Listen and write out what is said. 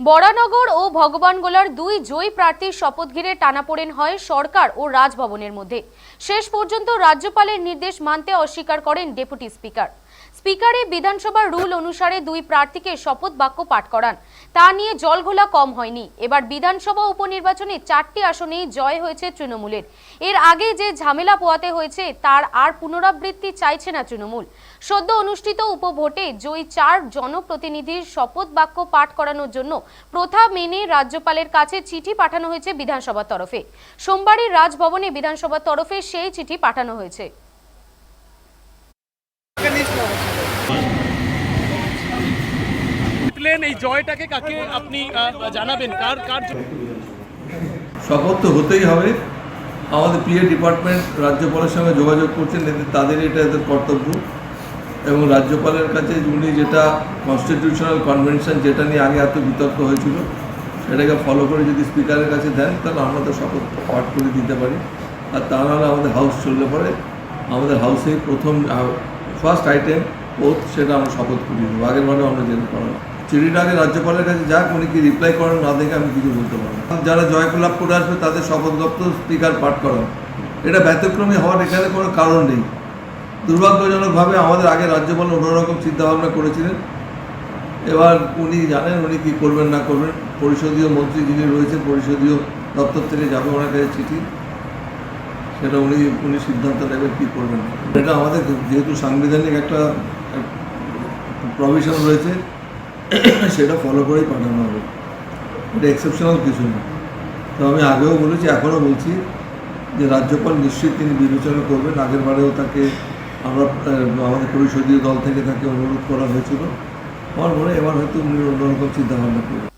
বরানগর ও ভগবানগোলার দুই জয়ী প্রার্থীর শপথ ঘিরে টানাপোড়েন হয় সরকার ও রাজভবনের মধ্যে। শেষ পর্যন্ত রাজ্যপালের নির্দেশ মানতে অস্বীকার করেন ডেপুটি স্পিকার। স্পিকারে বিধানসভার রুল অনুসারে দুই প্রার্থীকে শপথ বাক্য পাঠ করান। তা নিয়ে জলঘোলা কম হয়নি। এবার বিধানসভা উপনির্বাচনে চারটি আসনেই জয় হয়েছে তৃণমূলের। এর আগে যে ঝামেলা পোয়াতে হয়েছে, তার আর পুনরাবৃত্তি চাইছে না তৃণমূল। সদ্য অনুষ্ঠিত উপভোটে জয়ী চার জনপ্রতিনিধির শপথ বাক্য পাঠ করানোর জন্য প্রথা মেনে রাজ্যপালের কাছে চিঠি পাঠানো হয়েছে বিধানসভার তরফে। সোমবারই রাজভবনে বিধানসভার তরফে সেই চিঠি পাঠানো হয়েছে। জিতলেন এই জয়টাকে কাকে আপনি জানাবেন? কার কার শপথ তো হতেই হবে। আমাদের পিএ ডিপার্টমেন্ট রাজ্যপালের সঙ্গে যোগাযোগ করছেন তাদের এটা এদের কর্তব্য। এবং রাজ্যপালের কাছে উনি যেটা কনস্টিটিউশনাল কনভেনশন যেটা নিয়ে আগে এত বিতর্ক হয়েছিল, সেটাকে ফলো করে যদি স্পিকারের কাছে দেন, তাহলে আমরা তো শপথ পাঠ করে দিতে পারি। আর তা নাহলে আমাদের হাউস চললে পরে, আমাদের হাউসে প্রথম ফার্স্ট আইটেম ওথ সেটা আমরা শপথ করিয়ে দেবো। আগের বারেও আমরা যেটা করা চিঠিটা আগে রাজ্যপালের কাছে যাক, উনি কি রিপ্লাই করেন না দেখে আমি কিছু বলতে পারব। যারা জয়কলাভ করে আসবে, তাদের শপথ দপ্তর স্পিকার পাঠ করা এটা ব্যতিক্রমী হওয়ার এখানে কোনো কারণ নেই। দুর্ভাগ্যজনকভাবে আমাদের আগে রাজ্যপাল অন্যরকম চিন্তাভাবনা করেছিলেন। এবার উনি জানেন উনি কী করবেন না করবেন। পরিষদীয় মন্ত্রী যিনি রয়েছেন, পরিষদীয় দপ্তর থেকে যাবে ওনার কাছে চিঠি। সেটা উনি উনি সিদ্ধান্ত নেবেন কী করবেন। এটা আমাদের যেহেতু সাংবিধানিক একটা প্রভিশন রয়েছে সেটা ফলো করেই পাঠানো হবে। এটা এক্সেপশনাল কিছু না। তো আমি আগেও বলেছি, এখনও বলছি যে রাজ্যপাল নিশ্চয়ই তিনি বিবেচনা করবেন। আগের বারেও তাকে আমরা আমাদের পরিষদীয় দল থেকে তাকে অনুরোধ করা হয়েছিল। আমার মনে এবার হয়তো উনি অন্যরকম চিন্তাভাবনা করবেন।